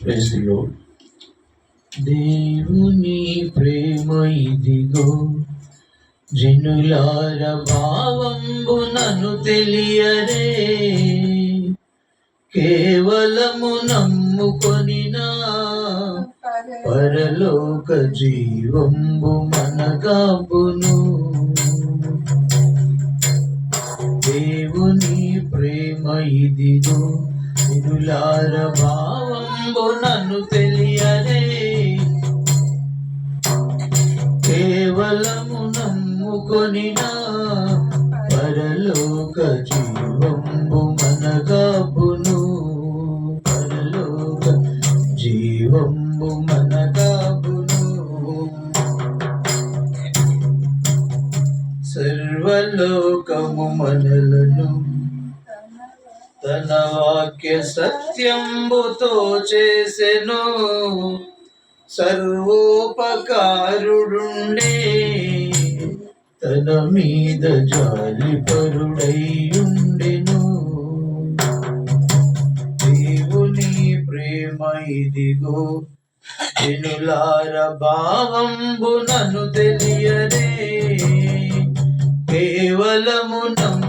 Praise దేవుని ప్రేమ ఇదిగో జనులార భావంబు నన్ను తెలియరే కేవలము నమ్ముకొనినా పరలోక జీవంబు మనగాబును. దేవుని ప్రేమ ఇదిగో వినులార భావంబు నన్ను తెలియరే కేవలము నమ్ముకొనిన పరలోక జీవంబు మనగాపును. పరలోక జీవంబు మనగాపును. సర్వలోకము మనలను తన వాక్య సత్యంబుతో చేసెను సర్వోపకారుడుండే. తన మీద జాలి పరుడైయుండెను దేవుని ప్రేమ ఇదిగో జనులార భావంబు నన్ను తెలియదే కేవలము నమ్ముకొనినా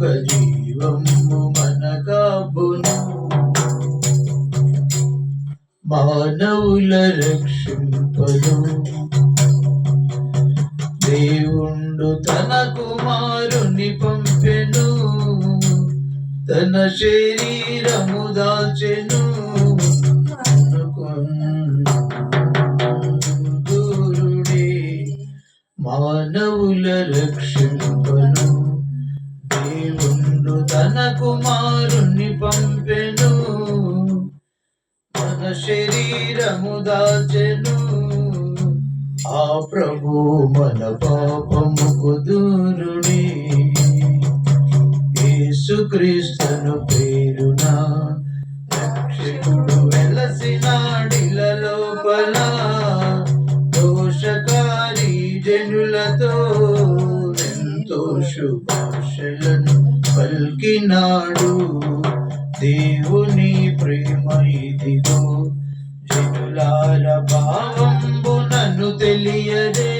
ఒక జీవము మనగాబును మానవుల రక్షింపను దేవుండు తన కుమారుని పంపెను. తన శరీరము దాచెను. మానవుల రక్షింపను. దేవుండు తన కుమారుణ్ణి పంపెను. తన శరీరము దాచెను. ఆ ప్రభు మన పాపముకు దూరుని యేసుక్రీస్తును పేరున రక్షకుడు వెలసినాడిల లోపల దోషకారి జనులతో ఎంతో శుభాషలను పల్కినాడు దేవుని ప్రేమ ఇదిగో జనులాల భావంబు నన్ను తెలియదే.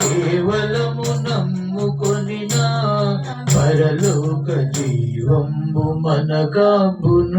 కేవలము నమ్ముకొనినా పరలోక జీవంబు మనగాబును